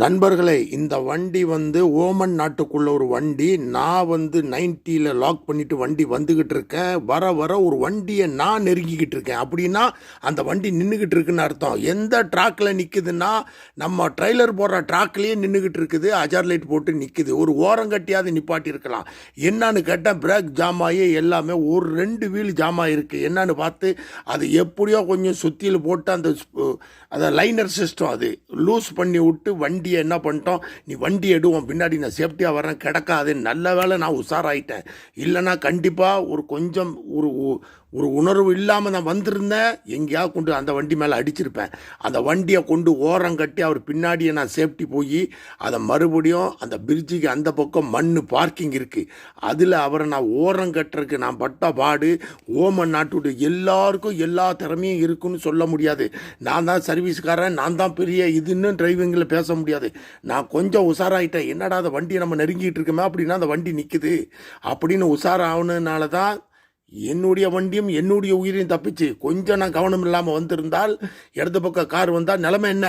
நண்பர்களே இந்த வண்டி வந்து ஓமன் நாட்டுக்குள்ள ஒரு வண்டி. நான் வந்து நைன்ட்டியில் லாக் பண்ணிட்டு வண்டி வந்துக்கிட்டு இருக்கேன். வர வர ஒரு வண்டியை நான் நெருங்கிக்கிட்டு இருக்கேன். அப்படின்னா அந்த வண்டி நின்றுக்கிட்டு இருக்குன்னு அர்த்தம். எந்த ட்ராக்கில் நிற்குதுன்னா நம்ம ட்ரைலர் போடுற ட்ராக்லேயே நின்றுக்கிட்டு இருக்குது. அஜார் லைட் போட்டு நிற்குது ஒரு ஓரம் கட்டியாவது நிப்பாட்டி என்னன்னு கேட்டால் பிரேக் ஜாம் ஆகி எல்லாமே ஒரு ரெண்டு வீல் ஜாம் ஆகிருக்கு என்னன்னு பார்த்து அது எப்படியோ கொஞ்சம் சுத்தியில் போட்டு அந்த அந்த லைனர் சிஸ்டம் அது லூஸ் பண்ணி விட்டு வண்டியை என்ன பண்ணிட்டோம்? நீ வண்டி எடுவோம் பின்னாடி நான் சேஃப்டியாக வரேன் கிடக்காது. நல்ல வேலை நான் உஷாராயிட்டேன். இல்லைன்னா கண்டிப்பாக ஒரு கொஞ்சம் ஒரு ஒரு உணர்வு இல்லாமல் நான் வந்திருந்தேன். எங்கேயாவது கொண்டு அந்த வண்டி மேலே அடிச்சிருப்பேன். அந்த வண்டியை கொண்டு ஓரம் கட்டி அவர் பின்னாடியே நான் சேஃப்டி போய் அதை மறுபடியும் அந்த பிரிட்ஜுக்கு அந்த பக்கம் மண் பார்க்கிங் இருக்குது அதில் அவரை நான் ஓரம் கட்டுறதுக்கு நான் பட்ட பாடு ஓமன் நாட்டுடைய எல்லாருக்கும் எல்லா திறமையும் இருக்குன்னு சொல்ல முடியாது. நான் தான் சர்வீஸ்காரன் நான் தான் பெரிய இதுன்னு டிரைவிங்கில் பேச முடியாது நான் கொஞ்சம் உஷாராயிட்டேன். என்னடா அந்த வண்டியை நம்ம நெருங்கிட்டு இருக்கோமே அப்படின்னா அந்த வண்டி நிற்குது அப்படின்னு உஷாராகணுனால தான் என்னுடைய வண்டியும் என்னுடைய உயிரையும் தப்பிச்சு கொஞ்சம் நான் கவனம் இல்லாமல் வந்திருந்தால் இடது பக்கம் கார் வந்தால் நிலமை என்ன?